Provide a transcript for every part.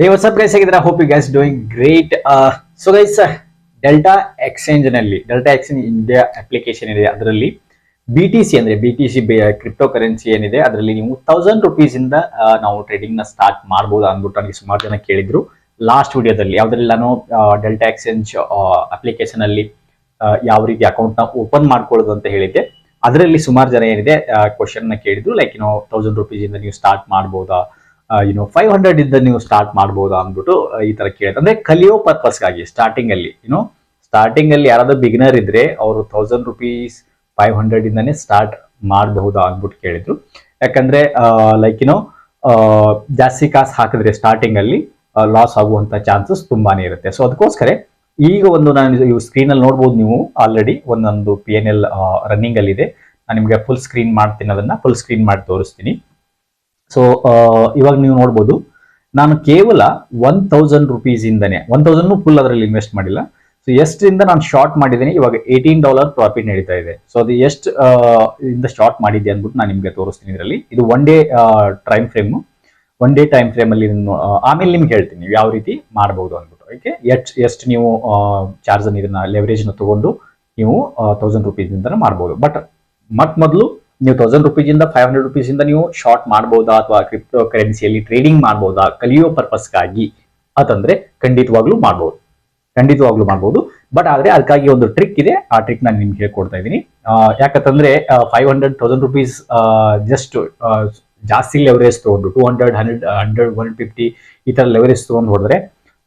ಹೇ WhatsApp guys ಆಗಿದ್ರೆ hope you guys doing great so guys Delta ಎಕ್ಸ್ಚೇಂಜ್ನಲ್ಲಿ Delta exchange India application ಇದೆ ಅದರಲ್ಲಿ. B T C ಅಂದ್ರೆ B T C crypto currency ಏನಿದೆ, ಅದರಲ್ಲಿ ನೀವು ತೌಸಂಡ್ ರುಪೀಸ್ ಇಂದ ನಾವು ಟ್ರೇಡಿಂಗ್ನ ಸ್ಟಾರ್ಟ್ ಮಾಡಬಹುದು ಅಂದ್ಬಿಟ್ಟು ನನಗೆ ಸುಮಾರು ಜನ ಕೇಳಿದ್ರು. ಲಾಸ್ಟ್ ವಿಡಿಯೋದಲ್ಲಿ ಯಾವ್ದ್ರಲ್ಲಿ ನಾನು ಡೆಲ್ಟಾ ಎಕ್ಸ್ಚೇಂಜ್ ಅಪ್ಲಿಕೇಶನ್ ಅಲ್ಲಿ ಯಾವ ರೀತಿ ಅಕೌಂಟ್ನ ಓಪನ್ ಮಾಡ್ಕೊಳ್ಳೋದು ಅಂತ ಹೇಳಿದ್ದೆ. ಅದರಲ್ಲಿ ಸುಮಾರು ಜನ ಏನಿದೆ ಕ್ವಶನ್ನ ಕೇಳಿದ್ರು ಲೈಕ್ ಏನೋ ತೌಸಂಡ್ ರುಪೀಸ್ ಇಂದ ನೀವು ಸ್ಟಾರ್ಟ್ ಮಾಡ್ಬೋದಾ? ಯುನೋ ಫೈವ್ ಹಂಡ್ರೆಡ್ ಇಂದ ನೀವು ಸ್ಟಾರ್ಟ್ ಮಾಡ್ಬೋದಾ ಅಂದ್ಬಿಟ್ಟು ಈ ತರ ಕೇಳಿದ್ರು ಅಂದ್ರೆ ಕಲಿಯೋ ಪರ್ಪಸ್ಗಾಗಿ ಸ್ಟಾರ್ಟಿಂಗ್ ಅಲ್ಲಿ ಯುನೋ ಸ್ಟಾರ್ಟಿಂಗ್ ಅಲ್ಲಿ ಯಾರಾದ್ರೂ ಬಿಗಿನರ್ ಇದ್ರೆ ಅವರು ಥೌಸಂಡ್ ರುಪೀಸ್ ಫೈವ್ ಹಂಡ್ರೆಡ್ ಇಂದಾನೆ ಸ್ಟಾರ್ಟ್ ಮಾಡಬಹುದಾ ಅಂದ್ಬಿಟ್ಟು ಕೇಳಿದ್ರು. ಯಾಕಂದ್ರೆ ಲೈಕ್ ಏನೋ ಜಾಸ್ತಿ ಕಾಸು ಹಾಕಿದ್ರೆ ಸ್ಟಾರ್ಟಿಂಗ್ ಅಲ್ಲಿ ಲಾಸ್ ಆಗುವಂತ ಚಾನ್ಸಸ್ ತುಂಬಾನೇ ಇರುತ್ತೆ. ಸೊ ಅದಕ್ಕೋಸ್ಕರ ಈಗ ಒಂದು ನಾನು ಸ್ಕ್ರೀನ್ ಅಲ್ಲಿ ನೋಡ್ಬೋದು ನೀವು ಆಲ್ರೆಡಿ ಒಂದೊಂದು ಪಿ ಎನ್ ಎಲ್ ರನ್ನಿಂಗ್ ಅಲ್ಲಿ ಇದೆ ನಾನು ನಿಮಗೆ ಫುಲ್ ಸ್ಕ್ರೀನ್ ಮಾಡ್ತೀನಿ, ಅದನ್ನ ಫುಲ್ ಸ್ಕ್ರೀನ್ ಮಾಡಿ ತೋರಿಸ್ತೀನಿ. ಸೊ ಇವಾಗ ನೀವು ನೋಡ್ಬೋದು, ನಾನು ಕೇವಲ ಒನ್ ತೌಸಂಡ್ ರುಪೀಸ್ ಇಂದನೇ ಒನ್ ತೌಸಂಡ್ ಫುಲ್ ಅದರಲ್ಲಿ ಇನ್ವೆಸ್ಟ್ ಮಾಡಿಲ್ಲ. ಸೊ ಎಷ್ಟರಿಂದ ನಾನು ಶಾರ್ಟ್ ಮಾಡಿದ್ದೀನಿ, ಇವಾಗ ಏಯ್ಟೀನ್ ಡಾಲರ್ ಪ್ರಾಫಿಟ್ ನಡೀತಾ ಇದೆ. ಸೊ ಅದು ಎಷ್ಟು ಇಂದ ಶಾರ್ಟ್ ಮಾಡಿದ್ದೆ ಅಂದ್ಬಿಟ್ಟು ನಾನು ನಿಮಗೆ ತೋರಿಸ್ತೀನಿ ಇದರಲ್ಲಿ. ಇದು one day time frame one day time ಫ್ರೇಮಲ್ಲಿ ಆಮೇಲೆ ನಿಮ್ಗೆ ಹೇಳ್ತೀನಿ ಯಾವ ರೀತಿ ಮಾಡ್ಬೋದು ಅಂದ್ಬಿಟ್ಟು ಓಕೆ ಎಷ್ಟು ಎಷ್ಟು ನೀವು ಚಾರ್ಜನ್ನು ಇದನ್ನ ಲೆವರೇಜ್ನ ತೊಗೊಂಡು ನೀವು ತೌಸಂಡ್ ರುಪೀಸ್ ಇಂದ ಮಾಡ್ಬೋದು. ಬಟ್ ಮತ್ತೆ ಮೊದಲು ನೀವು ತೌಸಂಡ್ ರುಪೀಸ್ ಇಂದ ಫೈವ್ ಹಂಡ್ರೆಡ್ ರುಪೀಸ್ ಇಂದ ನೀವು ಶಾರ್ಟ್ ಮಾಡಬಹುದಾ ಅಥವಾ ಕ್ರಿಪ್ಟೋ ಕರೆನ್ಸಿಯಲ್ಲಿ ಟ್ರೇಡಿಂಗ್ ಮಾಡಬಹುದಾ ಕಲಿಯೋ ಪರ್ಪಸ್ಗಾಗಿ ಅಂತಂದ್ರೆ ಖಂಡಿತವಾಗ್ಲೂ ಮಾಡ್ಬೋದು. ಖಂಡಿತವಾಗ್ಲೂ ಮಾಡ್ಬೋದು. ಬಟ್ ಆದ್ರೆ ಅದಕ್ಕಾಗಿ ಒಂದು ಟ್ರಿಕ್ ಇದೆ. ಆ ಟ್ರಿಕ್ ನಾನು ನಿಮ್ಗೆ ಹೇಳ್ಕೊಡ್ತಾ ಇದ್ದೀನಿ. ಯಾಕಂತಂದ್ರೆ five hundred thousand rupees just ಜಾಸ್ತಿ ಲೆವರೇಜ್ ತಗೊಂಡು two hundred hundred hundred one fifty ಈ ತರ ಲೆವರೇಜ್ ತಗೊಂಡು ಹೋದ್ರೆ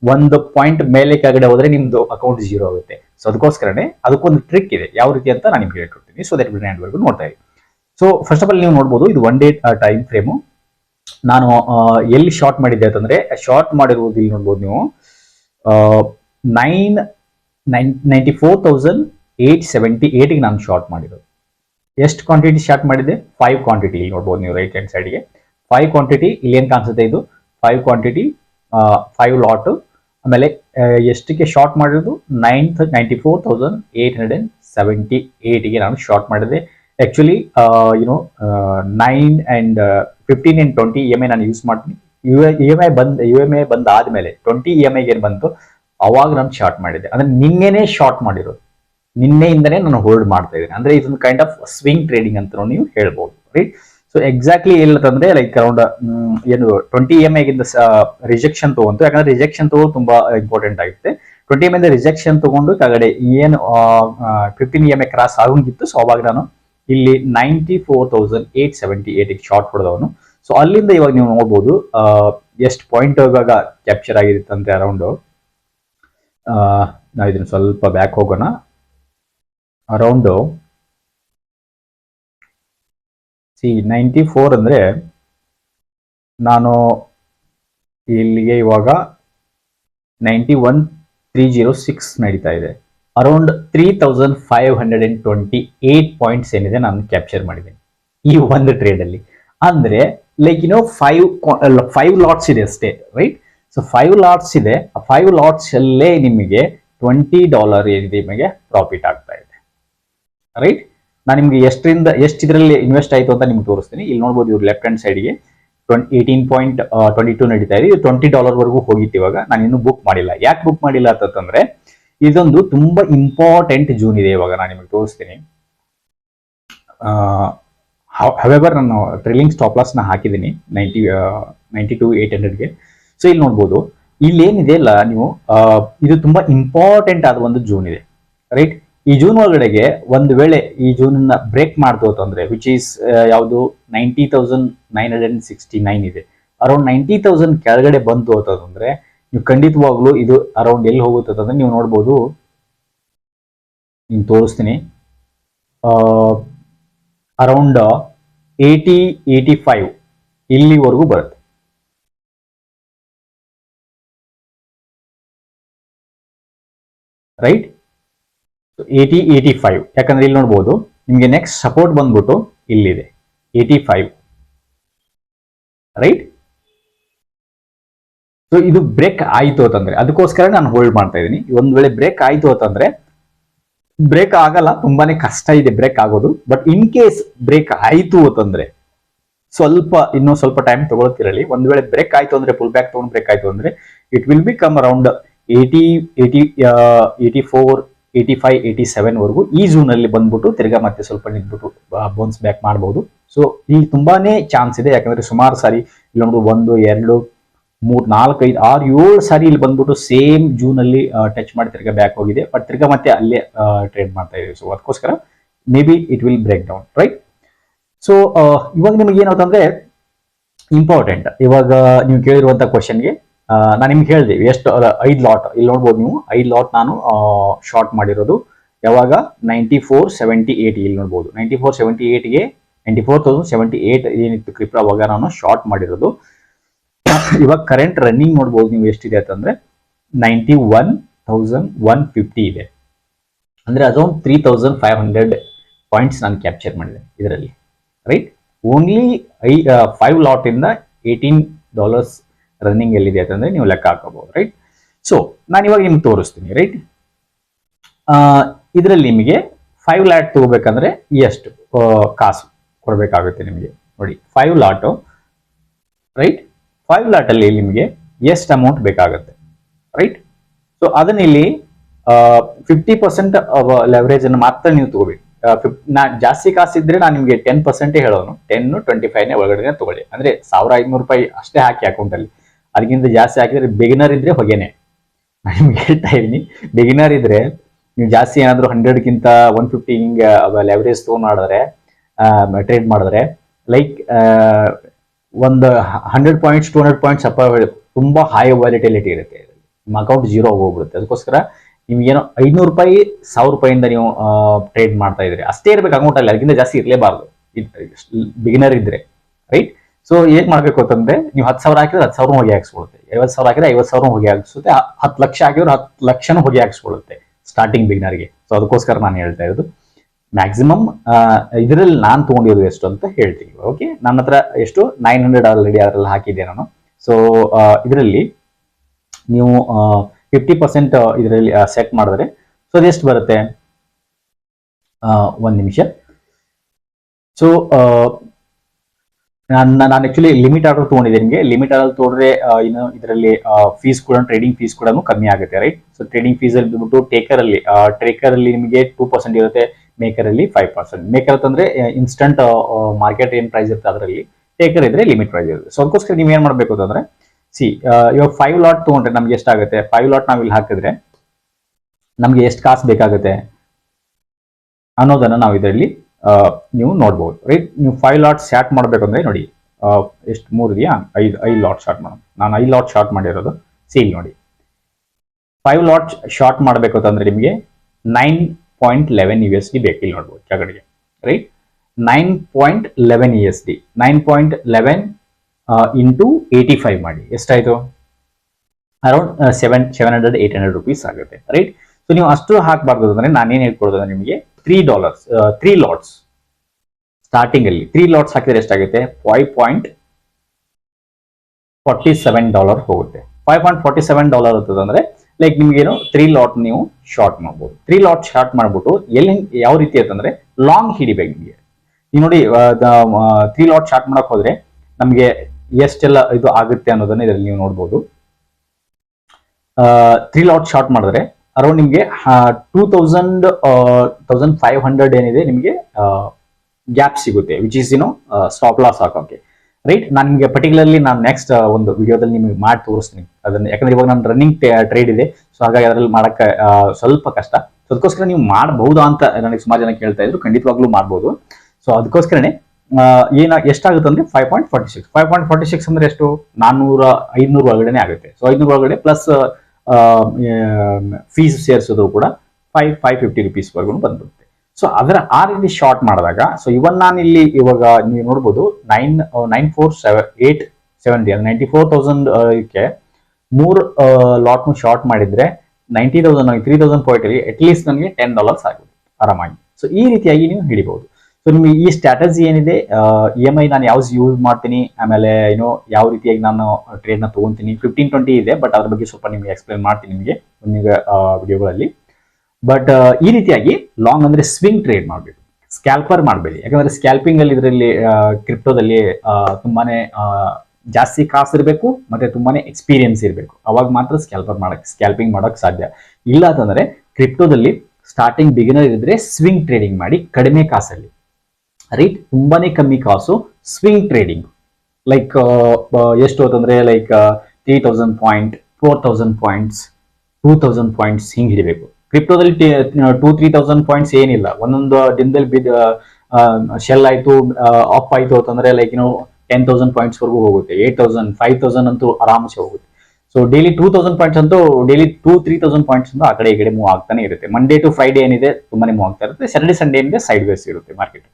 ಒಂದು ಪಾಯಿಂಟ್ ಮೇಲೆ ಕೆಳಗಡೆ ಹೋದ್ರೆ ನಿಮ್ದು ಅಕೌಂಟ್ ಜೀರೋ ಆಗುತ್ತೆ. ಸೊ ಅದಕ್ಕೋಸ್ಕರನೇ ಅದಕ್ಕೊಂದು ಟ್ರಿಕ್ ಇದೆ. ಯಾವ ರೀತಿ ಅಂತ ನಾನು ನಿಮ್ಗೆ ಹೇಳ್ಕೊಡ್ತೀನಿ. ಸೊ ದಟ್ ವರ್ಗು ನೋಡ್ತಾ ಇರಿ. ಸೊ ಫಸ್ಟ್ ಆಫ್ ಆಲ್ ನೀವು ನೋಡ್ಬೋದು ಇದು ಒನ್ ಡೇ ಟೈಮ್ ಫ್ರೇಮು ನಾನು ಎಲ್ಲಿ ಶಾರ್ಟ್ ಮಾಡಿದ್ದೆ ಅಂತಂದ್ರೆ ಶಾರ್ಟ್ ಮಾಡಿರುವುದು ಇಲ್ಲಿ ನೋಡ್ಬೋದು ನೀವು. Nine nine ninety four thousand eight seventy ನಾನು ಶಾರ್ಟ್ ಮಾಡಿರೋದು. ಎಷ್ಟು ಕ್ವಾಂಟಿಟಿ ಶಾರ್ಟ್ ಮಾಡಿದೆ ಫೈವ್ ಕ್ವಾಂಟಿಟಿ ಇಲ್ಲಿ ನೋಡ್ಬೋದು ನೀವು ರೈಟ್ ಹ್ಯಾಂಡ್ ಸೈಡ್ಗೆ ಫೈವ್ ಕ್ವಾಂಟಿಟಿ ಇಲ್ಲಿ ಏನು ಕಾಣಿಸುತ್ತೆ ಇದು? ಫೈವ್ ಕ್ವಾಂಟಿಟಿ ಫೈವ್ ಲಾಟು ಆಮೇಲೆ ಎಷ್ಟಕ್ಕೆ ಶಾರ್ಟ್ ಮಾಡಿರೋದು? Nine ninety four thousand eight hundred and seventy ಏಯ್ಟಿಗೆ ನಾನು ಶಾರ್ಟ್ ಮಾಡಿದೆ actually you know nine and fifteen and twenty E M I ನಾನು ಯೂಸ್ ಮಾಡ್ತೀನಿ. ಯು ಇ ಎಂ ಐ ಬಂದ್ ಯು ಎಂ ಐ ಬಂದ ಆದ್ಮೇಲೆ ಟ್ವೆಂಟಿ ಇ ಎಂ ಐಗೆ ಏನು ಬಂತು? ಅವಾಗ ನಾನು ಶಾರ್ಟ್ ಮಾಡಿದ್ದೆ. ಅಂದ್ರೆ ನಿನ್ನೆನೇ ಶಾರ್ಟ್ ಮಾಡಿರೋದು. ನಿನ್ನೆಯಿಂದನೇ ನಾನು ಹೋಲ್ಡ್ ಮಾಡ್ತಾ ಇದ್ದೀನಿ. ಅಂದ್ರೆ ಇದೊಂದು ಕೈಂಡ್ ಆಫ್ ಸ್ವಿಂಗ್ ಟ್ರೇಡಿಂಗ್ ಅಂತ ನೀವು ಹೇಳ್ಬೋದು ರೈಟ್ ಸೊ ಎಕ್ಸಾಕ್ಟ್ಲಿ ಏನಂತಂದ್ರೆ ಲೈಕ್ ಅರೌಂಡ್ ಏನು ಟ್ವೆಂಟಿ ಎಂ ಐಗಿಂತ ರಿಜೆಕ್ಷನ್ ತಗೊಂತು. ಯಾಕಂದ್ರೆ ರಿಜೆಕ್ಷನ್ ತಗೋ ತುಂಬಾ ಇಂಪಾರ್ಟೆಂಟ್ ಆಗುತ್ತೆ ಟ್ವೆಂಟಿ ಎಂ ಇಂದ ರಿಜೆಕ್ಷನ್ ತಗೊಂಡು ಕೆಳಗಡೆ ಏನು fifteen E M I cross ಆಗೋಂಗಿತ್ತು. So ಅವಾಗ ನಾನು ಇಲ್ಲಿ ninety four thousand eight seventy ಏಟಿಗೆ short ಹೊಡೆದವನು. ಸೊ ಅಲ್ಲಿಂದ ಇವಾಗ ನೀವು ನೋಡ್ಬೋದು ಎಷ್ಟು ಪಾಯಿಂಟ್ ಇವಾಗ ಕ್ಯಾಪ್ಚರ್ ಆಗಿರುತ್ತಂತೆ ಅರೌಂಡು ನಾವು ಇದನ್ನು ಸ್ವಲ್ಪ ಬ್ಯಾಕ್ ಹೋಗೋಣ. ಅರೌಂಡು ಸಿ ನೈಂಟಿ ಫೋರ್ ಅಂದರೆ ನಾನು ಇಲ್ಲಿಗೆ ಇವಾಗ ninety one three zero six ನಡೀತಾ ಇದೆ. Around three thousand five hundred and twenty eight points ಏನಿದೆ ನಾನು ಕ್ಯಾಪ್ಚರ್ ಮಾಡಿದ್ದೀನಿ ಈ ಒಂದು ಟ್ರೇಡಲ್ಲಿ ಅಂದ್ರೆ like no five five lots ಇದೆ ಅಷ್ಟೇ ರೈಟ್ ಸೊ ಫೈವ್ ಲಾಟ್ಸ್ ಇದೆ. ಆ ಫೈವ್ ಲಾಟ್ಸ್ ಅಲ್ಲೇ ನಿಮಗೆ ಟ್ವೆಂಟಿ ಡಾಲರ್ ಏನಿದೆ ನಿಮಗೆ ಪ್ರಾಫಿಟ್ ಆಗ್ತಾ ಇದೆ ರೈಟ್ ನಾನು ನಿಮ್ಗೆ ಎಷ್ಟರಿಂದ ಎಷ್ಟು ಇದರಲ್ಲಿ ಇನ್ವೆಸ್ಟ್ ಆಯಿತು ಅಂತ ನಿಮ್ಗೆ ತೋರಿಸ್ತೀನಿ. ಇಲ್ಲಿ ನೋಡ್ಬೋದು ಇವ್ರು ಲೆಫ್ಟ್ ಹ್ಯಾಂಡ್ ಸೈಡ್ಗೆ twenty eighteen point twenty two ನಡೀತಾ ಇದೆ. ಇದು ಟ್ವೆಂಟಿ ಡಾಲರ್ವರೆಗೂ ಹೋಗಿತ್ತು ಇವಾಗ. ನಾನು ಇನ್ನೂ ಬುಕ್ ಮಾಡಿಲ್ಲ. ಯಾಕೆ ಬುಕ್ ಮಾಡಿಲ್ಲ ಅಂತಂದ್ರೆ ಇದೊಂದು ತುಂಬಾ ಇಂಪಾರ್ಟೆಂಟ್ ಜೂನ್ ಇದೆ ಇವಾಗ ನಾನು ನಿಮಗೆ ತೋರಿಸ್ತೀನಿ. ಹವೆವರ್ ನಾನು ಟ್ರೇಲಿಂಗ್ ಸ್ಟಾಪ್ನ ಹಾಕಿದ್ದೀನಿ ನೈಂಟಿ ನೈಂಟಿ ಟು ಏಟ್ ಹಂಡ್ರೆಡ್ಗೆ ಸೊ ಇಲ್ಲಿ ನೋಡ್ಬೋದು, ಇಲ್ಲಿ ಏನಿದೆ ಅಲ್ಲ ನೀವು ಇದು ತುಂಬಾ ಇಂಪಾರ್ಟೆಂಟ್ ಆದ ಒಂದು ಜೂನ್ ಇದೆ ರೈಟ್ ಈ ಜೂನ್ ಒಳಗಡೆಗೆ ಒಂದು ವೇಳೆ ಈ ಜೂನ್ ಬ್ರೇಕ್ ಮಾಡ್ತು ಅಂದ್ರೆ ವಿಚ್ ಈಸ್ ಯಾವುದು ninety thousand nine hundred sixty nine ಇದೆ. ಅರೌಂಡ್ ನೈಂಟಿ ತೌಸಂಡ್ ಕೆಳಗಡೆ ಬಂತು ಅಂತಂದ್ರೆ ನೀವು ಖಂಡಿತವಾಗ್ಲೂ ಇದು ಅರೌಂಡ್ ಎಲ್ಲಿ ಹೋಗುತ್ತೆ ಅಂತಂದ್ರೆ ನೀವು ನೋಡ್ಬೋದು. ನಿಮ್ಗೆ ತೋರಿಸ್ತೀನಿ. ಅರೌಂಡ್ ಏಯ್ಟಿ ಏಯ್ಟಿ ಫೈವ್ ಇಲ್ಲಿವರೆಗೂ ಬರುತ್ತೆ. ರೈಟ್ ಏಯ್ಟಿ ಏಯ್ಟಿ ಫೈವ್ ಯಾಕಂದ್ರೆ ಇಲ್ಲಿ ನೋಡ್ಬೋದು, ನಿಮಗೆ ನೆಕ್ಸ್ಟ್ ಸಪೋರ್ಟ್ ಬಂದ್ಬಿಟ್ಟು ಇಲ್ಲಿದೆ. ಏಯ್ಟಿ ಫೈವ್ ರೈಟ್ ಸೊ ಇದು ಬ್ರೇಕ್ ಆಯಿತು ಅಂತಂದ್ರೆ, ಅದಕ್ಕೋಸ್ಕರ ನಾನು ಹೋಲ್ಡ್ ಮಾಡ್ತಾ ಇದ್ದೀನಿ. ಒಂದ್ ವೇಳೆ ಬ್ರೇಕ್ ಆಯಿತು ಅಂತಂದ್ರೆ ಬ್ರೇಕ್ ಆಗಲ್ಲ, ತುಂಬಾನೇ ಕಷ್ಟ ಇದೆ ಬ್ರೇಕ್ ಆಗೋದು. ಬಟ್ ಇನ್ ಕೇಸ್ ಬ್ರೇಕ್ ಆಯಿತು ಅಂತಂದ್ರೆ, ಸ್ವಲ್ಪ, ಇನ್ನೂ ಸ್ವಲ್ಪ ಟೈಮ್ ತಗೊಳ್ತಿರಲಿ. ಒಂದ್ ವೇಳೆ ಬ್ರೇಕ್ ಆಯ್ತು ಅಂದ್ರೆ ಫುಲ್ ಬ್ಯಾಕ್ ತಗೊಂಡು ಬ್ರೇಕ್ ಆಯ್ತು ಅಂದ್ರೆ it will be come around eighty eighty eighty four eighty five eighty seven ವರೆಗೂ ಈ ಜೂನ್ ಅಲ್ಲಿ ಬಂದ್ಬಿಟ್ಟು ತಿರ್ಗಾ ಮತ್ತೆ ಸ್ವಲ್ಪ ನಿಂತ್ಬಿಟ್ಟು ಬೌನ್ಸ್ ಬ್ಯಾಕ್ ಮಾಡಬಹುದು ಸೊ ಇಲ್ಲಿ ತುಂಬಾನೇ ಚಾನ್ಸ್ ಇದೆ. ಯಾಕಂದ್ರೆ ಸುಮಾರು ಸಾರಿ, ಇಲ್ಲೊಂದು ಒಂದು, ಎರಡು ಮೂರ್, ನಾಲ್ಕು, ಐದು, ಆರು, ಏಳು ಸಾರಿ ಇಲ್ಲಿ ಬಂದ್ಬಿಟ್ಟು ಸೇಮ್ ಜೂನ್ ಅಲ್ಲಿ ಟಚ್ ಮಾಡಿ ತಿರ್ಗಾ ಬ್ಯಾಕ್ ಹೋಗಿದೆ. ಬಟ್ ತಿರ್ಗಾ ಮತ್ತೆ ಅಲ್ಲೇ ಟ್ರೇಡ್ ಮಾಡ್ತಾ ಇದೀವಿ ಸೊ ಅದಕ್ಕೋಸ್ಕರ maybe it will break down right so ಇವಾಗ ನಿಮಗೆ ಏನಾಯ್ತಂದ್ರೆ ಇಂಪಾರ್ಟೆಂಟ್ ಇವಾಗ ನೀವು ಕೇಳಿರುವಂತ ಕ್ವಶನ್ಗೆ ನಾನು ನಿಮ್ಗೆ ಹೇಳಿದೆ, ಎಷ್ಟು ಐದು ಲಾಟ್ ಇಲ್ಲಿ ನೋಡ್ಬೋದು ನೀವು, ಐದು ಲಾಟ್ ನಾನು ಶಾರ್ಟ್ ಮಾಡಿರೋದು. ಯಾವಾಗ? ನೈಂಟಿ ಫೋರ್ ಸೆವೆಂಟಿ ಏಟ್ ಇಲ್ಲಿ ನೋಡ್ಬೋದು. Ninety four seventy ಏಟ್ಗೆ ninety four thousand seventy eight ಏನಿತ್ತು ಕ್ರಿಪ್ರಾ ಅವಾಗ ನಾನು ಶಾರ್ಟ್ ಮಾಡಿರೋದು. ಇವಾಗ ಕರೆಂಟ್ ರನ್ನಿಂಗ್ ನೋಡ್ಬೋದು ನೀವು ಎಷ್ಟಿದೆ ಅಂತಂದ್ರೆ ninety one thousand one fifty ಇದೆ. ಅಂದ್ರೆ ಅದೊಂದು three thousand five hundred points ನಾನು ಕ್ಯಾಪ್ಚರ್ ಮಾಡಿದೆ ಇದರಲ್ಲಿ right only I five lot ಇಂದ ಏಯ್ಟೀನ್ ಡಾಲರ್ಸ್ ರನ್ನಿಂಗ್ ಎಲ್ಲಿದೆ ಅಂತಂದ್ರೆ ನೀವು ಲೆಕ್ಕ ಹಾಕೋಬಹುದು ರೈಟ್ ಸೊ ನಾನು ಇವಾಗ ನಿಮ್ಗೆ ತೋರಿಸ್ತೀನಿ ರೈಟ್ ಇದರಲ್ಲಿ ನಿಮಗೆ ಫೈವ್ ಲ್ಯಾಟ್ ತಗೋಬೇಕಂದ್ರೆ ಎಷ್ಟು ಕಾಸು ಕೊಡಬೇಕಾಗುತ್ತೆ ನಿಮಗೆ, ನೋಡಿ ಫೈವ್ ಲಾಟು ರೈಟ್ ಫೈವ್ ಲಾಟಲ್ಲಿ ನಿಮಗೆ ಎಷ್ಟ್ ಅಮೌಂಟ್ ಬೇಕಾಗುತ್ತೆ ರೈಟ್ ಸೊ ಅದನ್ನ ಇಲ್ಲಿ ಫಿಫ್ಟಿ ಪರ್ಸೆಂಟ್ ಲೆವರೇಜ್ ಅನ್ನು ಮಾತ್ರ ನೀವು ತಗೋಬೇಕು. ಫಿಫ್- ನಾ ಜಾಸ್ತಿ ಕಾಸು ಇದ್ರೆ ನಾನು ನಿಮಗೆ ಟೆನ್ ಪರ್ಸೆಂಟೇ ಹೇಳೋನು. ಟೆನ್ ಟ್ವೆಂಟಿ ಫೈವ್ನೇ ಒಳಗಡೆ ತಗೊಳ್ಳಿ. ಅಂದ್ರೆ ಸಾವಿರ ಐದ್ನೂರು ರೂಪಾಯಿ ಅಷ್ಟೇ ಹಾಕಿ ಅಕೌಂಟಲ್ಲಿ ಅದಕ್ಕಿಂತ ಜಾಸ್ತಿ ಹಾಕಿದ್ರೆ ಬಿಗಿನರ್ ಇದ್ರೆ ಹೊಗೆನೆ. ನಾನು ನಿಮ್ಗೆ ಹೇಳ್ತಾ ಇದ್ದೀನಿ ಬಿಗಿನರ್ ಇದ್ರೆ ನೀವು ಜಾಸ್ತಿ ಏನಾದ್ರು ಹಂಡ್ರೆಡ್ಗಿಂತ ಒನ್ ಫಿಫ್ಟಿ ಹಿಂಗೆ ಲೆವರೇಜ್ ತಗೊಂಡ್ರೆ ಟ್ರೇಡ್ ಮಾಡಿದ್ರೆ ಲೈಕ್ ಒಂದು hundred points two hundred points ಅಪ್ಪ ತುಂಬಾ ಹೈ ವ್ಯಾಲಿಟಿಲಿಟಿ ಇರುತ್ತೆ ನಿಮ್ಮ ಅಕೌಂಟ್ ಜೀರೋ ಹೋಗ್ಬಿಡುತ್ತೆ. ಅದಕ್ಕೋಸ್ಕರ ನಿಮ್ಗೇನೋ ಐನೂರು ರೂಪಾಯಿ, ಸಾವಿರ ರೂಪಾಯಿಂದ ನೀವು ಟ್ರೇಡ್ ಮಾಡ್ತಾ ಇದ್ರೆ ಅಷ್ಟೇ ಇರ್ಬೇಕು ಅಕೌಂಟಲ್ಲಿ ಅದಕ್ಕಿಂತ ಜಾಸ್ತಿ ಇರಲೇಬಾರ್ದು. ಬಿಗಿನರ್ ಇದ್ರೆ ರೈಟ್ ಸೊ ಏನ್ ಮಾಡ್ಬೇಕು ಅಂತಂದ್ರೆ, ನೀವು ಹತ್ತು ಸಾವಿರ ಹಾಕಿದ್ರೆ ಹತ್ತು ಸಾವಿರ ಹೋಗಿ ಹಾಕ್ಸ್ಕೊಳುತ್ತೆ ಐವತ್ತು ಸಾವಿರ ಹಾಕಿದ್ರೆ ಐವತ್ತು ಸಾವಿರ ಹೋಗಿ ಹಾಕ್ಸುತ್ತೆ ಹತ್ತು ಲಕ್ಷ ಹಾಕಿದ್ರೆ ಹತ್ತು ಲಕ್ಷನೂ ಹೋಗಿ ಹಾಕ್ಸ್ಕೊಳ್ಳುತ್ತೆ ಸ್ಟಾರ್ಟಿಂಗ್ ಬಿಗಿನರ್ಗೆ ಸೊ ಅದಕ್ಕೋಸ್ಕರ ನಾನು ಹೇಳ್ತಾ ಇರೋದು. ಮ್ಯಾಕ್ಸಿಮಮ್ ಇದರಲ್ಲಿ ನಾನು ತಗೊಂಡಿರೋದು ಎಷ್ಟು ಅಂತ ಹೇಳ್ತೀನಿ. ಓಕೆ ನನ್ನ ಹತ್ರ ಎಷ್ಟು? ನೈನ್ ಹಂಡ್ರೆಡ್ ಆಲ್ರೆಡಿ ಅದರಲ್ಲಿ ಹಾಕಿದ್ದೆ ನಾನು. ಸೊ ಇದರಲ್ಲಿ ನೀವು ಫಿಫ್ಟಿ ಪರ್ಸೆಂಟ್ ಇದರಲ್ಲಿ ಸೆಟ್ ಮಾಡಿದ್ರೆ ಸೊ ಅದೆಷ್ಟು ಬರುತ್ತೆ? ಒಂದು ನಿಮಿಷ. ಸೊ ನಾನು ನಾನು ಆಕ್ಚುಲಿ ಲಿಮಿಟ್ ಆರ್ಡರ್ ತೊಗೊಂಡಿದ್ದೆ ನಿಮಗೆ. ಲಿಮಿಟ್ ಆರ್ಡರ್ ತೊಗೊಂಡ್ರೆ ಇನ್ನು ಇದರಲ್ಲಿ ಫೀಸ್ ಕೂಡ ಟ್ರೇಡಿಂಗ್ ಫೀಸ್ ಕೂಡ ಕಮ್ಮಿ ಆಗುತ್ತೆ ರೈಟ್ ಸೊ ಟ್ರೇಡಿಂಗ್ ಫೀಸ್ ಅಲ್ಲಿ ಟೇಕರ್ ಅಲ್ಲಿ ಟ್ರೇಕರ್ ಅಲ್ಲಿ ನಿಮಗೆ ಟೂ ಪರ್ಸೆಂಟ್ ಇರುತ್ತೆ. ಮೇಕರ್ ಅಲ್ಲಿ ಫೈವ್ ಪರ್ಸೆಂಟ್ ಮೇಕರ್ ಅಂತಂದ್ರೆ ಇನ್ಸ್ಟಂಟ್ ಮಾರ್ಕೆಟ್ ಏನ್ ಪ್ರೈಸ್ ಇರುತ್ತೆ ಅದರಲ್ಲಿ ಟೇಕರ್ ಇದ್ರೆ ಲಿಮಿಟ್ ಪ್ರೈಸ್ ಇರುತ್ತೆ. ಸೊ ಅದಕ್ಕೋಸ್ಕರ ನೀವು ಏನ್ ಮಾಡ್ಬೇಕು ಅಂತಂದ್ರೆ ಸಿ ಇವಾಗ ಫೈವ್ ಲಾಟ್ ತಗೊಂಡ್ರೆ ನಮ್ಗೆ ಎಷ್ಟಾಗುತ್ತೆ ಫೈವ್ ಲಾಟ್ ನಾವು ಇಲ್ಲಿ ಹಾಕಿದ್ರೆ, ನಮ್ಗೆ ಎಷ್ಟು ಕಾಸು ಬೇಕಾಗುತ್ತೆ? ಅನ್ನೋದನ್ನ ನಾವು ಇದರಲ್ಲಿ ನೀವು ನೋಡ್ಬೋದು. ರೈಟ್ ನೀವು ಫೈವ್ ಲಾಟ್ ಸ್ಟಾರ್ಟ್ ಮಾಡಬೇಕಂದ್ರೆ ನೋಡಿ ಎಷ್ಟು, ಮೂರು ಇದೆಯಾ? ಐದು ಐದು ಲಾಟ್ ಶಾರ್ಟ್ ಮಾಡೋಣ. ನಾನು ಐದು ಲಾಟ್ ಶಾರ್ಟ್ ಮಾಡಿರೋದು ಸಿ ನೋಡಿ. ಫೈವ್ ಲಾಟ್ ಶಾರ್ಟ್ ಮಾಡಬೇಕು ಅಂತಂದ್ರೆ ನಿಮಗೆ nine point eleven U S D ಬೇಕು ಇಲ್ಲಿ ನೋಡ್ಬೋದು ಕೆಳಗಡೆಗೆ. Right nine point eleven E S D nine point eleven into eighty five ಮಾಡಿ. ಎಷ್ಟಾಯ್ತು? Around seven seven hundred eight hundred rupees ಆಗುತ್ತೆ. ರೈಟ್ ಸೊ ನೀವು ಅಷ್ಟು ಹಾಕಬಾರ್ದು ಅಂದ್ರೆ ನಾನೇನು ಹೇಳ್ಕೊಡೋದು ನಿಮಗೆ three dollars three lots starting ಅಲ್ಲಿ ತ್ರೀ ಲಾಟ್ಸ್ ಹಾಕಿದ್ರೆ ಎಷ್ಟಾಗುತ್ತೆ? Five point forty seven dollar ಹೋಗುತ್ತೆ. Five point forty seven dollar ಅಂತದಂದ್ರೆ ಅಂದ್ರೆ ಲೈಕ್ ನಿಮ್ಗೇನು ತ್ರೀ ಲಾಟ್ ನೀವು ಶಾರ್ಟ್ ಮಾಡ್ಬೋದು. ತ್ರೀ ಲಾಟ್ ಶಾರ್ಟ್ ಮಾಡ್ಬಿಟ್ಟು ಎಲ್ಲಿ ಯಾವ ರೀತಿ ಅಂತಂದ್ರೆ ಲಾಂಗ್ ಹಿಡಿಬೇಕು ನಿಮಗೆ. ನೀವು ನೋಡಿ ತ್ರೀ ಲಾಟ್ ಶಾರ್ಟ್ ಮಾಡಕ್ ಹೋದ್ರೆ ನಮಗೆ ಎಷ್ಟೆಲ್ಲ ಇದು ಆಗುತ್ತೆ ಅನ್ನೋದನ್ನ ಇದರಲ್ಲಿ ನೀವು ನೋಡ್ಬೋದು. ತ್ರೀ ಲಾಟ್ ಶಾರ್ಟ್ ಮಾಡಿದ್ರೆ ಅರೌಂಡ್ ನಿಮಗೆ two thousand thousand five hundred ಏನಿದೆ ನಿಮಗೆ ಗ್ಯಾಪ್ ಸಿಗುತ್ತೆ ವಿಚ್ ಈಸ್ ಏನೋ ಸ್ಟಾಪ್ ಲಾಸ್ ಹಾಕೋಕೆ. ರೈಟ್ ನಾನು ನಿಮಗೆ ಪರ್ಟಿಕ್ಯುಲರ್ಲಿ ನಾನು ನೆಕ್ಸ್ಟ್ ಒಂದು ವಿಡಿಯೋದಲ್ಲಿ ನಿಮಗೆ ಮಾಡಿ ತೋರಿಸ್ತೀನಿ. ಅದನ್ನ ಯಾಕಂದ್ರೆ ಇವಾಗ ನಾನು ರನ್ನಿಂಗ್ ಟ್ರೇಡ್ ಇದೆ. ಸೊ ಹಾಗಾಗಿ ಅದರಲ್ಲಿ ಮಾಡೋಕ್ಕೆ ಸ್ವಲ್ಪ ಕಷ್ಟ. ಸೊ ಅದಕ್ಕೋಸ್ಕರ ನೀವು ಮಾಡಬಹುದಾ ಅಂತ ನನಗೆ ಸುಮಾರು ಜನ ಕೇಳ್ತಾ ಇದ್ರು. ಖಂಡಿತವಾಗ್ಲೂ ಮಾಡ್ಬೋದು. ಸೊ ಅದಕ್ಕೋಸ್ಕರನೇ ಏನ, ಎಷ್ಟಾಗುತ್ತೆ ಅಂದ್ರೆ five point forty six five point forty six ಅಂದ್ರೆ ಎಷ್ಟು? ನಾನ್ನೂರ ಐನೂರು ಒಳಗಡೆ ಆಗುತ್ತೆ. ಸೊ ಐನೂರು ಒಳಗಡೆ ಪ್ಲಸ್ ಫೀಸ್ ಸೇರಿಸಿದ್ರು ಕೂಡ ಫೈವ್ ಫೈವ್ ಫಿಫ್ಟಿ ರುಪೀಸ್ವರೆಗೂ ಬಂದ್ಬಿಡುತ್ತೆ. ಸೊ ಅದರ ಆ ರೀತಿ ಶಾರ್ಟ್ ಮಾಡಿದಾಗ ಸೊ ಇವನ್ ನಾನು ಇಲ್ಲಿ ಇವಾಗ ನೀವು ನೋಡ್ಬೋದು nine nine four seven eight seventy ninety four thousand ಮೂರು ಲಾಟ್ನು ಶಾರ್ಟ್ ಮಾಡಿದ್ರೆ ninety thousand three thousand point at least ನನಗೆ ಟೆನ್ ಡಾಲರ್ಸ್ ಆಗುತ್ತೆ ಆರಾಮಾಗಿ. ಸೊ ಈ ರೀತಿಯಾಗಿ ನೀವು ಹಿಡಿಬಹುದು. ಸೊ ನಿಮಗೆ ಈ ಸ್ಟ್ರಾಟಜಿ ಏನಿದೆ ಇ ಎಂ ಐ ನಾನು ಯಾವ ಯೂಸ್ ಮಾಡ್ತೀನಿ, ಆಮೇಲೆ ಏನೋ ಯಾವ ರೀತಿಯಾಗಿ ನಾನು ಟ್ರೇಡ್ನ ತಗೊಂತೀನಿ ಫಿಫ್ಟೀನ್ ಟ್ವೆಂಟಿ ಇದೆ ಬಟ್ ಅದ್ರ ಬಗ್ಗೆ ಸ್ವಲ್ಪ ನಿಮಗೆ ಎಕ್ಸ್ಪ್ಲೈನ್ ಮಾಡ್ತೀನಿ ನಿಮಗೆ ಮುಂದಿನ ವಿಡಿಯೋಗಳಲ್ಲಿ ಬಟ್ ಈ ರೀತಿಯಾಗಿ ಲಾಂಗ್ ಅಂದ್ರೆ ಸ್ವಿಂಗ್ ಟ್ರೇಡ್ ಮಾಡಬೇಕು. ಸ್ಕ್ಯಾಲ್ಪರ್ ಮಾಡಬೇಡಿ. ಯಾಕಂದ್ರೆ ಸ್ಕ್ಯಾಲ್ಪಿಂಗ್ ಅಲ್ಲಿ ಇದರಲ್ಲಿ ಕ್ರಿಪ್ಟೋದಲ್ಲಿ ತುಂಬಾನೇ ಜಾಸ್ತಿ ಕಾಸು ಇರಬೇಕು ಮತ್ತೆ ತುಂಬಾನೇ ಎಕ್ಸ್ಪೀರಿಯನ್ಸ್ ಇರಬೇಕು. ಅವಾಗ ಮಾತ್ರ ಸ್ಕ್ಯಾಲ್ಪರ್ ಮಾಡಕ್ ಸ್ಕ್ಯಾಲ್ಪಿಂಗ್ ಮಾಡೋಕ್ ಸಾಧ್ಯ. ಇಲ್ಲ ಅಂತಂದ್ರೆ ಕ್ರಿಪ್ಟೋದಲ್ಲಿ ಸ್ಟಾರ್ಟಿಂಗ್ ಬಿಗಿನರ್ ಇದ್ರೆ ಸ್ವಿಂಗ್ ಟ್ರೇಡಿಂಗ್ ಮಾಡಿ ಕಡಿಮೆ ಕಾಸಲ್ಲಿ. ರೈಟ್ ತುಂಬಾನೇ ಕಮ್ಮಿ ಕಾಸು ಸ್ವಿಂಗ್ ಟ್ರೇಡಿಂಗ್ ಲೈಕ್ ಎಷ್ಟು ಅಂತಂದ್ರೆ like three thousand point four thousand points two thousand points ಹಿಂಗೆ ಹಿಡಿಬೇಕು. ಕ್ರಿಪ್ಟೋದಲ್ಲಿ ಟೂ ತ್ರೀ ತೌಸಂಡ್ ಪಾಯಿಂಟ್ಸ್ ಏನಿಲ್ಲ. ಒಂದೊಂದು ದಿನದಲ್ಲಿ ಬಿದ್ದ ಶೆಲ್ ಆಯ್ತು ಅಪ್ ಆಯ್ತು ಅಂತಂದ್ರೆ ಲೈಕ್ ಏನೋ ಟೆನ್ ತೌಸಂಡ್ ಪಾಯಿಂಟ್ಸ್ ವರೆಗೂ ಹೋಗುತ್ತೆ. ಏಟ್ ತೌಸಂಡ್ ಫೈವ್ ತೌಸಂಡ್ ಅಂತೂ ಆರಾಮಸೆ ಹೋಗುತ್ತೆ. So daily two thousand points ಅಂತೂ daily two three thousand points ಅಂತೂ ಆ ಕಡೆ, ಈ ಕಡೆ ಮೂವ್ ಆಗ್ತಾನೆ ಇರುತ್ತೆ. ಮಂಡೇ ಟು ಫ್ರೈಡೇ ಏನಿದೆ, ತುಂಬಾನೇ ಮೂವ್ ಆಗ್ತಾ ಇರುತ್ತೆ. ಸ್ಯಾಟರ್ಡೆ ಸಂಡೇ ಏನಿದೆ ಸೈಡ್ ವೇಸ್ ಇರುತ್ತೆ ಮಾರ್ಕೆಟ್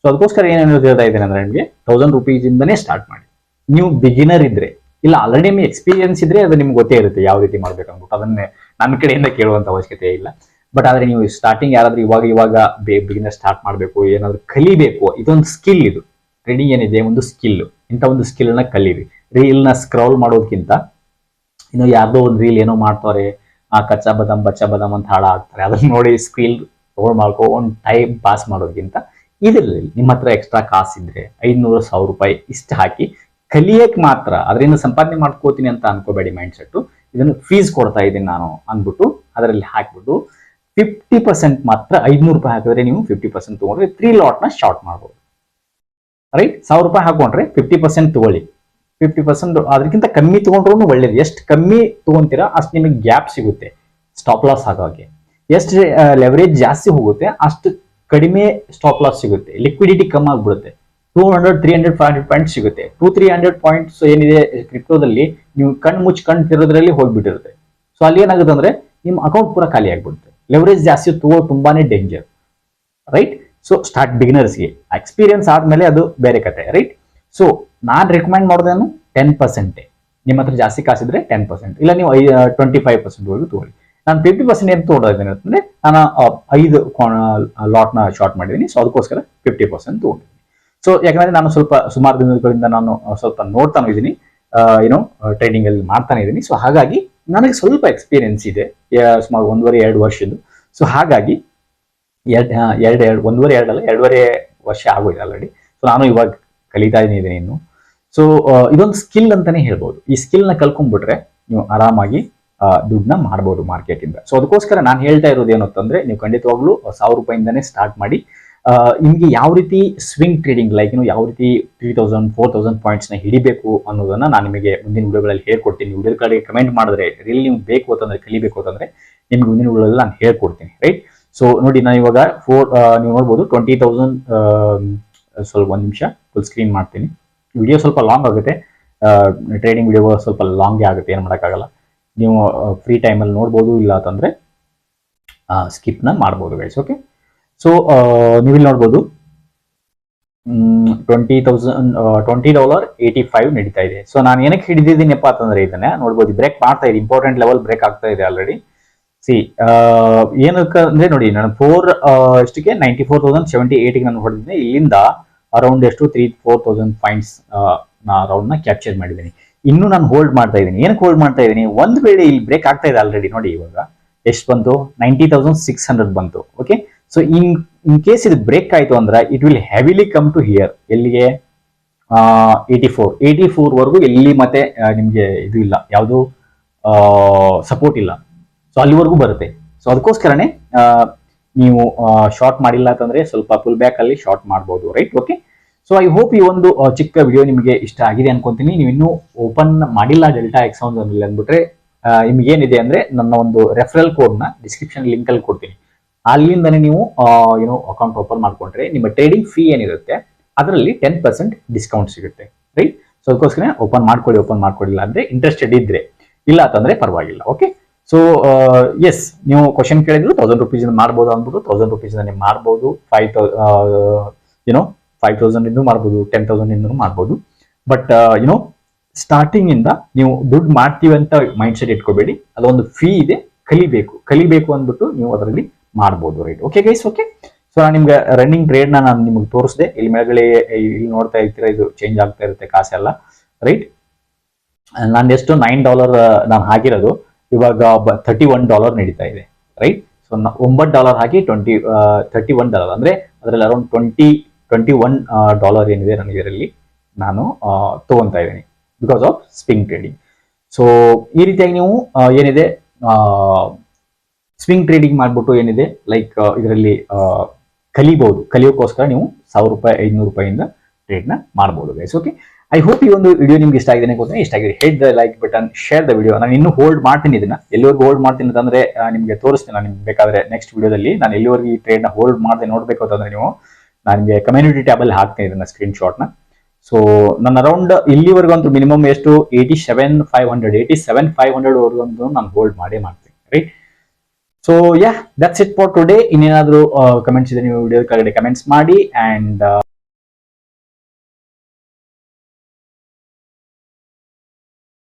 ಸೊ ಅದಕ್ಕೋಸ್ಕರ ಏನೇನು ಹೇಳ್ತಾ ಇದ್ದೇನೆ ಅಂದ್ರೆ ನಿಮಗೆ ತೌಸಂಡ್ ರುಪೀಸ್ ಇಂದನೇ ಸ್ಟಾರ್ಟ್ ಮಾಡಿ. ನೀವು ಬಿಗಿನರ್ ಇದ್ರೆ, ಇಲ್ಲ ಆಲ್ರೆಡಿ ನಿಮಗೆ ಎಕ್ಸ್ಪೀರಿಯನ್ಸ್ ಇದ್ರೆ ಅದು ನಿಮ್ಗೆ ಗೊತ್ತೇ ಇರುತ್ತೆ, ಯಾವ ರೀತಿ ಮಾಡ್ಬೇಕು ಅಂದ್ಬಿಟ್ಟು ಅದನ್ನೇ ನನ್ನ ಕಡೆಯಿಂದ ಕೇಳುವಂತ ಅವಶ್ಯಕತೆ ಇಲ್ಲ. ಬಟ್ ಆದ್ರೆ ನೀವು ಸ್ಟಾರ್ಟಿಂಗ್ ಯಾರಾದ್ರೂ ಇವಾಗ ಇವಾಗ ಬಿಗಿನರ್ ಸ್ಟಾರ್ಟ್ ಮಾಡಬೇಕು, ಏನಾದ್ರು ಕಲಿಬೇಕು, ಇದೊಂದು ಸ್ಕಿಲ್ ಇದು. ಟ್ರೇಡಿಂಗ್ ಏನಿದೆ, ಒಂದು ಸ್ಕಿಲ್ ಇಂಥ ಒಂದು ಸ್ಕಿಲ್ನ ಕಲೀರಿ. ರೀಲ್ನ ಸ್ಕ್ರಾಲ್ ಮಾಡೋದಕ್ಕಿಂತ ಇನ್ನು ಯಾರ್ದೋ ಒಂದು ರೀಲ್ ಏನೋ ಮಾಡ್ತಾರೆ, ಆ ಕಚ್ಚಾ ಬದಾಮ್, ಬಚ್ಚಾ ಬದಾಮ್ ಅಂತ ಹಾಳ ಆಗ್ತಾರೆ ಅದನ್ನ ನೋಡಿ ಸ್ಕಿಲ್ ತಗೊಂಡ್ ಮಾಡ್ಕೊ, ಒಂದು ಟೈಮ್ ಪಾಸ್ ಮಾಡೋದಕ್ಕಿಂತ ಇದರಲ್ಲಿ ನಿಮ್ಮ ಹತ್ರ ಎಕ್ಸ್ಟ್ರಾ ಕಾಸಿದ್ರೆ ಐದ್ನೂರು, ಸಾವಿರ ರೂಪಾಯಿ ಇಷ್ಟು ಹಾಕಿ ಕಲಿಯಕ್ ಮಾತ್ರ. ಅದರಿಂದ ಸಂಪಾದನೆ ಮಾಡ್ಕೋತೀನಿ ಅಂತ ಅನ್ಕೋಬೇಡಿ ಮೈಂಡ್ ಸೆಟ್ ಇದನ್ನು ಫೀಸ್ ಕೊಡ್ತಾ ಇದ್ದೀನಿ ನಾನು ಅಂದ್ಬಿಟ್ಟು ಅದರಲ್ಲಿ ಹಾಕ್ಬಿಟ್ಟು ಫಿಫ್ಟಿ ಪರ್ಸೆಂಟ್ ಮಾತ್ರ, ಐದ್ನೂರು ರೂಪಾಯಿ ಹಾಕಿದ್ರೆ ನೀವು ಫಿಫ್ಟಿ ಪರ್ಸೆಂಟ್ ತಗೊಂಡ್ರೆ ತ್ರೀ ಲಾಟ್ನ ಶಾರ್ಟ್ ಮಾಡ್ಬೋದು. ರೈಟ್ ಸಾವಿರ ರೂಪಾಯಿ ಹಾಕೊಂಡ್ರೆ ಫಿಫ್ಟಿ ಪರ್ಸೆಂಟ್ ತಗೊಳ್ಳಿ. ಫಿಫ್ಟಿ ಪರ್ಸೆಂಟ್ ಅದಕ್ಕಿಂತ ಕಮ್ಮಿ ತಗೊಂಡ್ರು ಒಳ್ಳೇದು. ಎಷ್ಟು ಕಮ್ಮಿ ತಗೊಂತೀರಾ ಅಷ್ಟು ನಿಮಗೆ ಗ್ಯಾಪ್ ಸಿಗುತ್ತೆ ಸ್ಟಾಪ್ ಲಾಸ್ ಆಗೋಕೆ. ಎಷ್ಟು ಲೆವರೇಜ್ ಜಾಸ್ತಿ ಹೋಗುತ್ತೆ ಅಷ್ಟು ಕಡಿಮೆ ಸ್ಟಾಪ್ ಲಾಸ್ ಸಿಗುತ್ತೆ. ಲಿಕ್ವಿಡಿಟಿ ಕಮ್ಮಿ ಆಗ್ಬಿಡುತ್ತೆ. Two hundred three hundred five hundred point ಸಿಗುತ್ತೆ. ಟೂ ತ್ರೀ ಹಂಡ್ರೆಡ್ ಪಾಯಿಂಟ್ಸ್ ಏನಿದೆ ಕ್ರಿಪ್ಟೋದಲ್ಲಿ ನೀವು ಕಣ್ಣು ಮುಚ್ಚಿ ಕಣ್ಣು ತಿರೋದ್ರಲ್ಲಿ ಹೋಗ್ಬಿಟ್ಟಿರುತ್ತೆ. ಸೊ ಅಲ್ಲಿ ಏನಾಗುತ್ತೆ ಅಂದ್ರೆ ನಿಮ್ಮ ಅಕೌಂಟ್ ಪೂರ ಖಾಲಿ ಆಗ್ಬಿಡುತ್ತೆ. ಲೆವರೇಜ್ ಜಾಸ್ತಿ ತಗೋ, ತುಂಬಾನೇ ಡೇಂಜರ್ ರೈಟ್ ಸೊ ಸ್ಟಾರ್ಟ್ ಬಿಗಿನರ್ಸ್ಗೆ ಎಕ್ಸ್ಪೀರಿಯನ್ಸ್ ಆದ್ಮೇಲೆ ಅದು ಬೇರೆ ಕತೆ. ರೈಟ್ ಸೊ ನಾನು ರೆಕಮೆಂಡ್ ಮಾಡೋದೇನು ಟೆನ್ ಪರ್ಸೆಂಟೇ ನಿಮ್ಮ ಹತ್ರ ಜಾಸ್ತಿ ಕಾಸಿದ್ರೆ ಟೆನ್ ಪರ್ಸೆಂಟ್ ಇಲ್ಲ ನೀವು ಟ್ವೆಂಟಿ ಫೈವ್ ಪರ್ಸೆಂಟ್ ವರೆಗೂ ತಗೊಳ್ಳಿ. ನಾನು ಫಿಫ್ಟಿ ಪರ್ಸೆಂಟ್ ಏನು ತೊಗೊಂಡಿದ್ದೀನಿ ಅಂತಂದ್ರೆ, ನಾನು ಐದು ಲಾಟ್ನ ಶಾರ್ಟ್ ಮಾಡಿದ್ದೀನಿ. ಸೊ ಅದಕ್ಕೋಸ್ಕರ ಫಿಫ್ಟಿ ಪರ್ಸೆಂಟ್ ತೊಗೊಂಡಿದ್ದೀನಿ. ಸೊ ಯಾಕಂದ್ರೆ ನಾನು ಸ್ವಲ್ಪ ಸುಮಾರು ದಿನಗಳಿಂದ ನಾನು ಸ್ವಲ್ಪ ನೋಡ್ತಾನೆ ಇದ್ದೀನಿ. ಏನೋ ಟ್ರೈನಿಂಗ್ ಅಲ್ಲಿ ಮಾಡ್ತಾನೆ ಇದ್ದೀನಿ. ಸೊ ಹಾಗಾಗಿ ನನಗೆ ಸ್ವಲ್ಪ ಎಕ್ಸ್ಪೀರಿಯನ್ಸ್ ಇದೆ. ಸುಮಾರು ಒಂದೂವರೆ, ಎರಡು ವರ್ಷದ್ದು. ಸೊ ಹಾಗಾಗಿ ಎರಡು ಎರಡು ಎರಡು, ಒಂದೂವರೆ, ಎರಡಲ್ಲ, ಎರಡೂವರೆ ವರ್ಷ ಆಗೋಯ್ತು ಆಲ್ರೆಡಿ ಸೊ ನಾನು ಇವಾಗ ಕಲಿತಾ ಇದ್ದೀನಿ ಇನ್ನು. ಸೊ ಇದೊಂದು ಸ್ಕಿಲ್ ಅಂತಾನೆ ಹೇಳ್ಬೋದು. ಈ ಸ್ಕಿಲ್ನ ಕಲ್ಕೊಂಡ್ಬಿಟ್ರೆ ನೀವು ಆರಾಮಾಗಿ ದುಡ್ಡನ್ನ ಮಾಡ್ಬೋದು ಮಾರ್ಕೆಟಿಂದ ಸೊ ಅದಕ್ಕೋಸ್ಕರ ನಾನು ಹೇಳ್ತಾ ಇರೋದು ಏನು ಅಂತಂದ್ರೆ ನೀವು ಖಂಡಿತವಾಗ್ಲೂ ಸಾವಿರ ರೂಪಾಯಿಂದಾನೇ ಸ್ಟಾರ್ಟ್ ಮಾಡಿ ನಿಮ್ಗೆ ಯಾವ ರೀತಿ ಸ್ವಿಂಗ್ ಟ್ರೇಡಿಂಗ್ ಲೈಕ್ ಏನು ಯಾವ ರೀತಿ ತ್ರೀ ತೌಸಂಡ್ ಫೋರ್ ತೌಸಂಡ್ ಪಾಯಿಂಟ್ಸ್ನ ಹಿಡಿಬೇಕು ಅನ್ನೋದನ್ನ ನಾನು ನಿಮಗೆ ಮುಂದಿನ ವಿಡಿಯೋಗಳಲ್ಲಿ ಹೇಳ್ಕೊಡ್ತೀನಿ. ವಿಡಿಯೋ ಕಡೆಗೆ ಕಮೆಂಟ್ ಮಾಡಿದ್ರೆ ರಿಯಲ್ ನಿಮ್ಗೆ ಬೇಕು ಅಂತಂದ್ರೆ, ಕಲಿಬೇಕು ಅಂತಂದ್ರೆ ನಿಮ್ಗೆ ಮುಂದಿನ ವಿಡಿಯೋದಲ್ಲಿ ನಾನು ಹೇಳ್ಕೊಡ್ತೀನಿ ರೈಟ್ ಸೊ ನೋಡಿ, ನಾನು ಇವಾಗ ಫೋರ್ ನೀವು ನೋಡ್ಬೋದು ಟ್ವೆಂಟಿ ತೌಸಂಡ್ ಸ್ವಲ್ಪ ಒಂದು ನಿಮಿಷ ಫುಲ್ ಸ್ಕ್ರೀನ್ ಮಾಡ್ತೀನಿ. ವಿಡಿಯೋ ಸ್ವಲ್ಪ ಲಾಂಗ್ ಆಗುತ್ತೆ. ಟ್ರೇಡಿಂಗ್ ವಿಡಿಯೋ ಸ್ವಲ್ಪ ಲಾಂಗೇ ಆಗುತ್ತೆ, ಏನು ಮಾಡೋಕ್ಕಾಗಲ್ಲ. ನೀವು ಫ್ರೀ ಟೈಮಲ್ಲಿ ನೋಡ್ಬೋದು ಇಲ್ಲ ಅಂತಂದರೆ ಸ್ಕಿಪ್ನ ಮಾಡ್ಬೋದು ಗೈಸ್ ಓಕೆ ಸೊ ನೀವಿಲ್ಲಿ ನೋಡ್ಬೋದು twenty thousand twenty dollar eighty five ನಡೀತಾ ಇದೆ. ಸೊ ನಾನು ಏನಕ್ಕೆ ಹಿಡಿದಿದ್ದೀನಪ್ಪ ಅಂತಂದ್ರೆ ಇದನ್ನ ನೋಡ್ಬೋದು ಬ್ರೇಕ್ ಮಾಡ್ತಾ ಇದೆ ಇಂಪಾರ್ಟೆಂಟ್ ಲೆವೆಲ್ ಬ್ರೇಕ್ ಆಗ್ತಾ ಇದೆ ಆಲ್ರೆಡಿ ಸಿ ಏನಕ್ಕೆ ಅಂದ್ರೆ ನೋಡಿ, ನಾನು ಫೋರ್ ಎಷ್ಟಕ್ಕೆ ನೈಂಟಿ ಫೋರ್ ತೌಸಂಡ್ ಸೆವೆಂಟಿ ಏಯ್ಟಿಗೆ ನಾನು ಹೊಡೆದಿದ್ದೆ. ಇಲ್ಲಿಂದ ಅರೌಂಡ್ ಎಷ್ಟು? ತ್ರೀ ಫೋರ್ ತೌಸಂಡ್ ಪಾಯಿಂಟ್ಸ್ ರೌಂಡ್ನ ಕ್ಯಾಪ್ಚರ್ ಮಾಡಿದ್ದೀನಿ. ಇನ್ನು ನಾನು ಹೋಲ್ಡ್ ಮಾಡ್ತಾ ಇದ್ದೀನಿ. ಏನಕ್ಕೆ ಹೋಲ್ಡ್ ಮಾಡ್ತಾ ಇದ್ದೀನಿ? ಒಂದು ವೇಳೆ ಇಲ್ಲಿ ಬ್ರೇಕ್ ಆಗ್ತಾ ಇದೆ ಆಲ್ರೆಡಿ ನೋಡಿ ಇವಾಗ. ಎಷ್ಟು ಬಂತು? ನೈಂಟಿ ತೌಸಂಡ್ ಸಿಕ್ಸ್ ಹಂಡ್ರೆಡ್ ಬಂತು. Okay so in in case ಇದು ಬ್ರೇಕ್ ಆಯ್ತು ಅಂದ್ರೆ it will heavily come to here ಎಲ್ಲಿಗೆ? ಏಯ್ಟಿ ಫೋರ್ ಏಯ್ಟಿ ಫೋರ್ ವರೆಗೂ ಎಲ್ಲಿ ಮತ್ತೆ ನಿಮ್ಗೆ ಇದು ಇಲ್ಲ. ಯಾವುದು? ಸಪೋರ್ಟ್ ಇಲ್ಲ. ಸೊ ಅಲ್ಲಿವರೆಗೂ ಬರುತ್ತೆ. ಸೊ ಅದಕ್ಕೋಸ್ಕರನೇ ನೀವು ಶಾರ್ಟ್ ಮಾಡಿಲ್ಲ ಅಂತಂದ್ರೆ ಸ್ವಲ್ಪ ಫುಲ್ ಬ್ಯಾಕ್ ಅಲ್ಲಿ ಶಾರ್ಟ್ ಮಾಡ್ಬೋದು right okay so I hope ಈ ಒಂದು ಚಿಕ್ಕ ವಿಡಿಯೋ ನಿಮಗೆ ಇಷ್ಟ ಆಗಿದೆ ಅನ್ಕೊಂತೀನಿ. ನೀವು ಇನ್ನೂ ಓಪನ್ ಮಾಡಿಲ್ಲ ಡೆಲ್ಟಾ ಅಲ್ಲಿ ಅಂದ್ಬಿಟ್ರೆ ನಿಮ್ಗೆ ಏನಿದೆ ಅಂದ್ರೆ ನನ್ನ ಒಂದು ರೆಫರಲ್ ಕೋಡ್ನ ಡಿಸ್ಕ್ರಿಪ್ಷನ್ ಲಿಂಕ್ ಅಲ್ಲಿ ಕೊಡ್ತೀನಿ. ಅಲ್ಲಿಂದನೇ ನೀವು ಏನೋ ಅಕೌಂಟ್ ಓಪನ್ ಮಾಡ್ಕೊಂಡ್ರೆ ನಿಮ್ಮ ಟ್ರೇಡಿಂಗ್ ಫೀ ಏನಿರುತ್ತೆ, ಅದರಲ್ಲಿ ಟೆನ್ ಪರ್ಸೆಂಟ್ ಡಿಸ್ಕೌಂಟ್ ಸಿಗುತ್ತೆ ರೈಟ್ ಸೊ ಅದಕ್ಕೋಸ್ಕರ ಓಪನ್ ಮಾಡ್ಕೊಳ್ಳಿ ಓಪನ್ ಮಾಡ್ಕೊಳ್ಳಿಲ್ಲ ಅಂದ್ರೆ ಇಂಟ್ರೆಸ್ಟೆಡ್ ಇದ್ರೆ. ಇಲ್ಲ ಅಂತಂದ್ರೆ ಪರವಾಗಿಲ್ಲ ಓಕೆ ಸೊ ಎಸ್ ನೀವು ಕ್ವಶನ್ ಕೇಳಿದ್ರು ತೌಸಂಡ್ ರುಪೀಸ್ ಮಾಡ್ಬೋದು ಅಂದ್ಬಿಟ್ಟು ತೌಸಂಡ್ ರುಪೀಸ್ ನೀವು ಮಾಡ್ಬೋದು five thou you know five thousand ಇಂದ ಮಾಡ್ಬೋದು ಟೆನ್ ತೌಸಂಡ್ ಇಂದ ಮಾಡ್ಬೋದು. ಬಟ್ ಯುನೋ ಸ್ಟಾರ್ಟಿಂಗ್ ಇಂದ ನೀವು ದುಡ್ಡು ಮಾಡ್ತೀವಿ ಅಂತ ಮೈಂಡ್ ಸೆಟ್ ಇಟ್ಕೋಬೇಡಿ. ಅದೊಂದು ಫೀ ಇದೆ, ಕಲಿಬೇಕು. ಕಲಿಬೇಕು ಅಂದ್ಬಿಟ್ಟು ನೀವು ಅದರಲ್ಲಿ ಮಾಡ್ಬೋದು right okay guys okay so ನಾನು ನಿಮ್ಗೆ ರನ್ನಿಂಗ್ ಟ್ರೇಡ್ ನಾನು ನಿಮ್ಗೆ ತೋರಿಸಿದೆ. ಇಲ್ಲಿ ಮೇಲ್ಗಡೆ ಇಲ್ಲಿ ನೋಡ್ತಾ ಇರ್ತೀರಾ, ಇದು ಚೇಂಜ್ ಆಗ್ತಾ ಇರುತ್ತೆ ಕಾಸೆಲ್ಲ ರೈಟ್ ನಾನು ಎಷ್ಟು ನೈನ್ ಡಾಲರ್ ನಾನು ಹಾಕಿರೋದು. ಇವಾಗ ತರ್ಟಿ ಒನ್ ಡಾಲರ್ ನಡೀತಾ ಇದೆ ರೈಟ್ ಸೊ ಒಂಬತ್ತು ಡಾಲರ್ ಹಾಕಿ ಟ್ವೆಂಟಿ ತರ್ಟಿ ಒನ್ ಡಾಲರ್ ಅಂದ್ರೆ ಅದರಲ್ಲಿ around twenty twenty one dollar ಏನಿದೆ ನನಗೆ ಇದರಲ್ಲಿ ನಾನು ತಗೊಂತಾ ಇದ್ದೀನಿ because of swing trading so ಈ ರೀತಿಯಾಗಿ ನೀವು ಏನಿದೆ ಸ್ವಿಂಗ್ ಟ್ರೇಡಿಂಗ್ ಮಾಡ್ಬಿಟ್ಟು ಏನಿದೆ? ಲೈಕ್ ಇದರಲ್ಲಿ ಕಲಿಬಹುದು ಕಲಿಯೋಕ್ಕೋಸ್ಕರ ನೀವು ಸಾವಿರ ರೂಪಾಯಿ, ಐದುನೂರು ರೂಪಾಯಿಂದ ಟ್ರೇಡ್ನ ಮಾಡ್ಬೋದು ಗೈಸ್ ಓಕೆ ಐ ಹೋಪ್ ಈ ಒಂದು ವಿಡಿಯೋ ನಿಮ್ಗೆ ಇಷ್ಟ ಆಗಿದೆ ಗೊತ್ತಾ ಇಷ್ಟ ಆಗಿದೆ hit the like button share the video ನಾನು ಇನ್ನೂ ಹೋಲ್ಡ್ ಮಾಡ್ತೀನಿ ಇದನ್ನ. ಎಲ್ಲಿವರೆಗೂ ಹೋಲ್ಡ್ ಮಾಡ್ತೀನಿ ಅಂತಂದ್ರೆ ನಿಮಗೆ ತೋರಿಸ್ತೀನಿ ನಾನು ನಿಮ್ಗೆ ಬೇಕಾದ್ರೆ ನೆಕ್ಸ್ಟ್ ವಿಡಿಯೋದಲ್ಲಿ ನಾನು ಎಲ್ಲಿವರೆಗೂ ಈ ಟ್ರೇಡ್ನ ಹೋಲ್ಡ್ ಮಾಡದೆ ನೋಡ್ಬೇಕು ಅಂತಂದ್ರೆ ನೀವು, ನಾನು ಕಮ್ಯುನಿಟಿ ಟ್ಯಾಬಲ್ಲಿ ಹಾಕ್ತೀನಿ ಇದನ್ನ ಸ್ಕ್ರೀನ್ ಶಾಟ್ನ ಸೊ ನನ್ನ ಅರೌಂಡ್ ಇಲ್ಲಿವರೆಗೂ ಅಂತೂ ಮಿನಿಮಮ್ ಎಷ್ಟು? Eighty seven five hundred eighty seven five hundred ವರ್ಗಂತೂ ನಾನು ಹೋಲ್ಡ್ ಮಾಡೇ ಮಾಡ್ತೀನಿ. Right so yeah that's it for today ಇನ್ನೇನಾದರೂ ಕಮೆಂಟ್ಸ್ ಇದೆ ನೀವು ವಿಡಿಯೋ ಕೆಳಗಡೆ ಕಮೆಂಟ್ಸ್ ಮಾಡಿ ಅಂಡ್